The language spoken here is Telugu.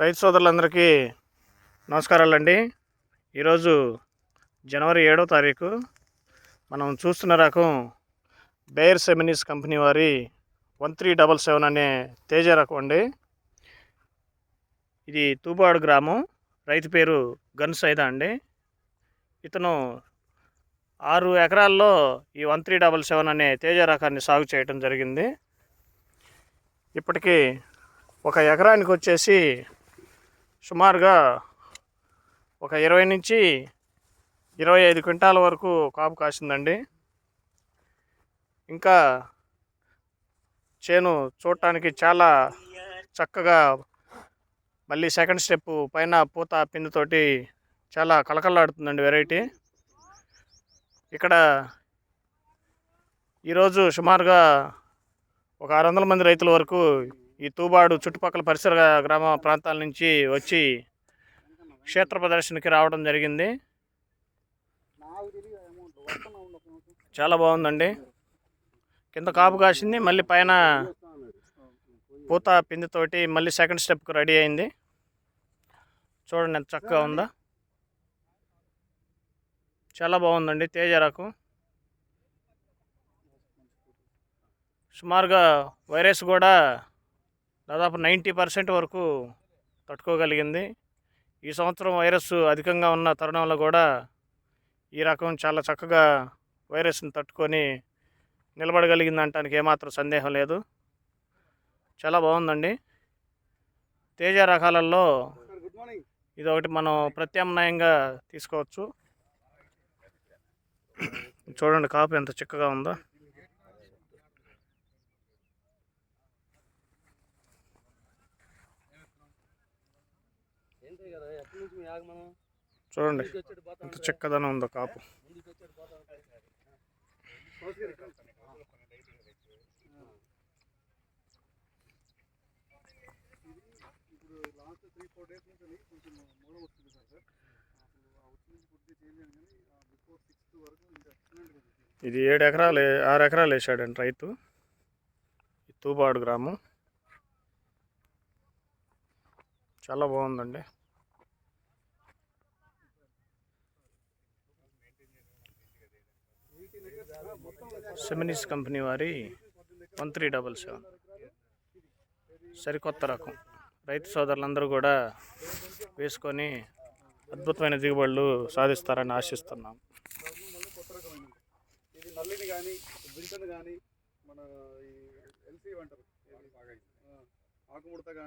రైతు సోదరులందరికీ నమస్కారాలండి. ఈరోజు జనవరి ఏడో తారీఖు మనం చూస్తున్న రకం బేర్ సెమినీస్ కంపెనీ వారి వన్ త్రీ డబల్ సెవెన్ అనే తేజ రకం అండి. ఇది తూపాడు గ్రామం. రైతు పేరు గన్ సైదా అండి. ఇతను ఆరు ఎకరాల్లో ఈ వన్ త్రీ డబల్ సెవెన్ అనే తేజ రకాన్ని సాగు చేయడం జరిగింది. ఇప్పటికీ ఒక ఎకరానికి వచ్చేసి సుమారుగా ఒక ఇరవై నుంచి ఇరవై ఐదు క్వింటాల వరకు కాపు కాసిందండి. ఇంకా చేను చూడటానికి చాలా చక్కగా మళ్ళీ సెకండ్ స్టెప్ పైన పూత పిండితోటి చాలా కలకల్లాడుతుందండి వెరైటీ. ఇక్కడ ఈరోజు సుమారుగా ఒక ఆరు వందల మంది రైతుల వరకు ఈ తూబాడు చుట్టుపక్కల పరిసర గ్రామ ప్రాంతాల నుంచి వచ్చి క్షేత్ర ప్రదర్శనకి రావడం జరిగింది. చాలా బాగుందండి. కింద కాపు కాసింది మళ్ళీ పైన పూత పిందితోటి మళ్ళీ సెకండ్ స్టెప్కి రెడీ అయింది. చూడండి ఎంత చక్కగా ఉందా. చాలా బాగుందండి తేజరాకు సుమారుగా వైరస్ కూడా దాదాపు నైంటీ పర్సెంట్ వరకు తట్టుకోగలిగింది. ఈ సంవత్సరం వైరస్ అధికంగా ఉన్న తరుణంలో కూడా ఈ రకం చాలా చక్కగా వైరస్ని తట్టుకొని నిలబడగలిగింది అంటానికి ఏమాత్రం సందేహం లేదు. చాలా బాగుందండి. తేజ రకాలలో ఇది ఒకటి మనం ప్రత్యామ్నాయంగా తీసుకోవచ్చు. చూడండి కాపు ఎంత చిక్కగా ఉందో. చూడండి ఎంత చిక్కదనం ఉందో కాపు. ఇది ఏడు ఎకరాలు ఆరు ఎకరాలు వేసాడండి రైతు. తూబాడు గ్రామం. చాలా బాగుందండి. సెమినిస్ కంపెనీ వారి వన్ త్రీ డబల్ సెవెన్. సరికొత్త రకం. రైతు సోదరులందరూ కూడా వేసుకొని అద్భుతమైన దిగుబడులు సాధిస్తారని ఆశిస్తున్నాం. కానీ మన ఎల్సీ అంటారు ఆకుముడత కానీ